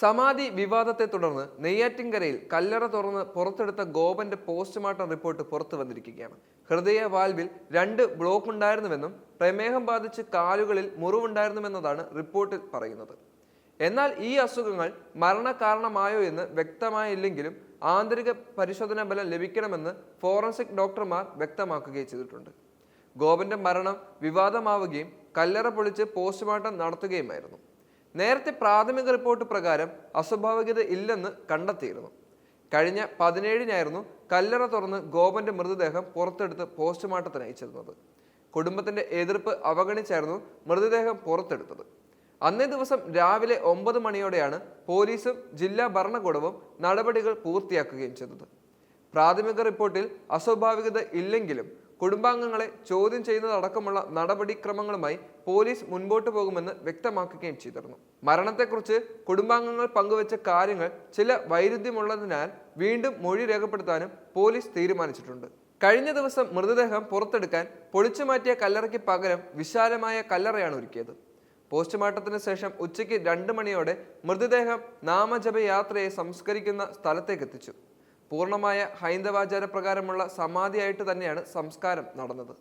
സമാധി വിവാദത്തെ തുടർന്ന് നെയ്യാറ്റിൻകരയിൽ കല്ലറ തുറന്ന് പുറത്തെടുത്ത ഗോപന്റെ പോസ്റ്റ്മോർട്ടം റിപ്പോർട്ട് പുറത്തു വന്നിരിക്കുകയാണ്. ഹൃദയ വാൽവിൽ രണ്ട് ബ്ലോക്ക് ഉണ്ടായിരുന്നുവെന്നും പ്രമേഹം ബാധിച്ച് കാലുകളിൽ മുറിവുണ്ടായിരുന്നുവെന്നതാണ് റിപ്പോർട്ടിൽ പറയുന്നത്. എന്നാൽ ഈ അസുഖങ്ങൾ മരണകാരണമായോ എന്ന് വ്യക്തമായില്ലെങ്കിലും ആന്തരിക പരിശോധനാ ബലം ലഭിക്കണമെന്ന് ഫോറൻസിക് ഡോക്ടർമാർ വ്യക്തമാക്കുകയും ചെയ്തിട്ടുണ്ട്. ഗോപന്റെ മരണം വിവാദമാവുകയും കല്ലറ പൊളിച്ച് പോസ്റ്റ്മോർട്ടം നടത്തുകയുമായിരുന്നു. നേരത്തെ പ്രാഥമിക റിപ്പോർട്ട് പ്രകാരം അസ്വാഭാവികത ഇല്ലെന്ന് കണ്ടെത്തിയിരുന്നു. കഴിഞ്ഞ പതിനേഴിനായിരുന്നു കല്ലറ തുറന്ന് ഗോപന്റെ മൃതദേഹം പുറത്തെടുത്ത് പോസ്റ്റ്മോർട്ടത്തിന് അയച്ചിരുന്നത്. കുടുംബത്തിന്റെ എതിർപ്പ് അവഗണിച്ചായിരുന്നു മൃതദേഹം പുറത്തെടുത്തത്. അന്നേ ദിവസം രാവിലെ ഒമ്പത് മണിയോടെയാണ് പോലീസും ജില്ലാ ഭരണകൂടവും നടപടികൾ പൂർത്തിയാക്കുകയും ചെയ്തത്. പ്രാഥമിക റിപ്പോർട്ടിൽ അസ്വാഭാവികത ഇല്ലെങ്കിലും കുടുംബാംഗങ്ങളെ ചോദ്യം ചെയ്യുന്നതടക്കമുള്ള നടപടിക്രമങ്ങളുമായി പോലീസ് മുൻപോട്ട് പോകുമെന്ന് വ്യക്തമാക്കുകയും ചെയ്തിരുന്നു. മരണത്തെക്കുറിച്ച് കുടുംബാംഗങ്ങൾ പങ്കുവച്ച കാര്യങ്ങൾ ചില വൈരുദ്ധ്യമുള്ളതിനാൽ വീണ്ടും മൊഴി രേഖപ്പെടുത്താനും പോലീസ് തീരുമാനിച്ചിട്ടുണ്ട്. കഴിഞ്ഞ ദിവസം മൃതദേഹം പുറത്തെടുക്കാൻ പൊളിച്ചു മാറ്റിയ കല്ലറയ്ക്ക് പകരം വിശാലമായ കല്ലറയാണ് ഒരുക്കിയത്. പോസ്റ്റ്മോർട്ടത്തിന് ശേഷം ഉച്ചയ്ക്ക് രണ്ട് മണിയോടെ മൃതദേഹം നാമജപയാത്രയെ സംസ്കരിക്കുന്ന സ്ഥലത്തേക്ക് എത്തിച്ചു. പൂർണമായ ഹൈന്ദവാചാര പ്രകാരമുള്ള സമാധിയായിട്ട് തന്നെയാണ് സംസ്കാരം നടന്നത്.